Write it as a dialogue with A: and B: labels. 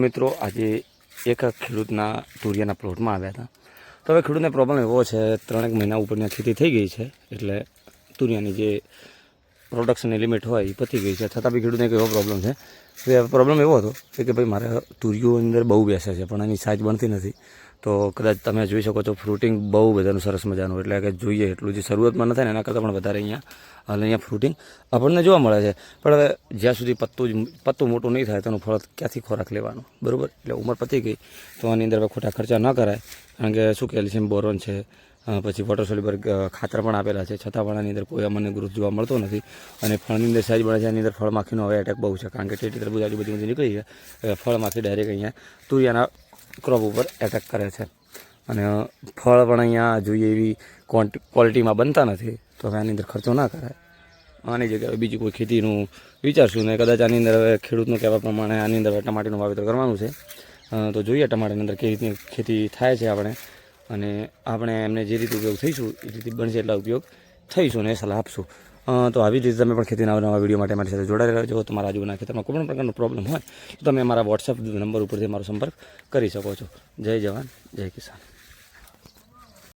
A: મિત્રો, આજે એક ખેડૂતના તુરિયાના પ્લોટમાં આવ્યા હતા. તો હવે ખેડૂતને પ્રોબ્લેમ એવો છે, ત્રણેક મહિના ઉપરની ખેતી થઈ ગઈ છે, એટલે તુરિયાની જે પ્રોડક્શનની લિમિટ હોય એ પતી ગઈ છે. છતાં બી ખેડૂતને એવો પ્રોબ્લેમ છે. કે પ્રોબ્લેમ એવો હતો કે ભાઈ મારે તુરીઓ અંદર બહુ બેસે છે, પણ એની સાઇઝ બનતી નથી. તો કદાચ તમે જોઈ શકો છો ફ્રૂટિંગ બહુ બધાનું સરસ મજાનું. એટલે કે જોઈએ, એટલું જે શરૂઆતમાં ન થાય ને, એના કરતાં પણ વધારે અહીંયા હાલ અહીંયા ફ્રૂટિંગ આપણને જોવા મળે છે. પણ હવે જ્યાં સુધી પત્તું જ, પત્તું મોટું નહીં થાય, તેનું ફળ ક્યાંથી ખોરાક લેવાનો? બરાબર? એટલે ઉંમર પતી ગઈ, તો આની અંદર ખોટા ખર્ચા ન કરાય. કારણ કે શું કેલ્શિયમ બોરોન છે પછી વોટર સોલ્યુબર ખાતર પણ આપેલા છે. છતાં પણ આની અંદર કોઈ અમને ગ્રોથ જોવા મળતો નથી. અને ફળની અંદર સાઈઝ બને છે એની અંદર ફળ માખીનો હવે એટેક બહુ છે. કારણ કે ટેટી તરબૂજ આટલી બધી બધી નીકળી છે. ફળમાખી ફળ માખી ડાયરેક્ટ અહીંયા તુરિયાના ક્રોપ ઉપર એટેક કરે છે. અને ફળ પણ અહીંયા જોઈએ એવી ક્વોલિટીમાં બનતા નથી. તો હવે આની અંદર ખર્ચો ના કરાય. આની જગ્યાએ બીજી કોઈ ખેતીનું વિચારશું ને કદાચ આની અંદર હવે ખેડૂતનું કહેવા પ્રમાણે આની અંદર હવે ટમાટીનું વાવેતર કરવાનું છે. તો જોઈએ ટમાટાની અંદર કેવી રીતની ખેતી થાય છે આપણે. અને આપણે એમને જે રીતે ઉપયોગ થઈશું, એ રીતે બનશે એટલા ઉપયોગ થઈશું અને સલાહ આપશું. તો આવી જ રીતે તમે પણ ખેતીના નવા વીડિયો માટે મારી સાથે જોડાયેલા છો તમારા આજુબાજુના ખેતરમાં કોઈ પણ પ્રકારનો પ્રોબ્લેમ હોય, તો તમે અમારા વોટ્સઅપ નંબર ઉપરથી મારો સંપર્ક કરી શકો છો. જય જવાન, જય કિસાન.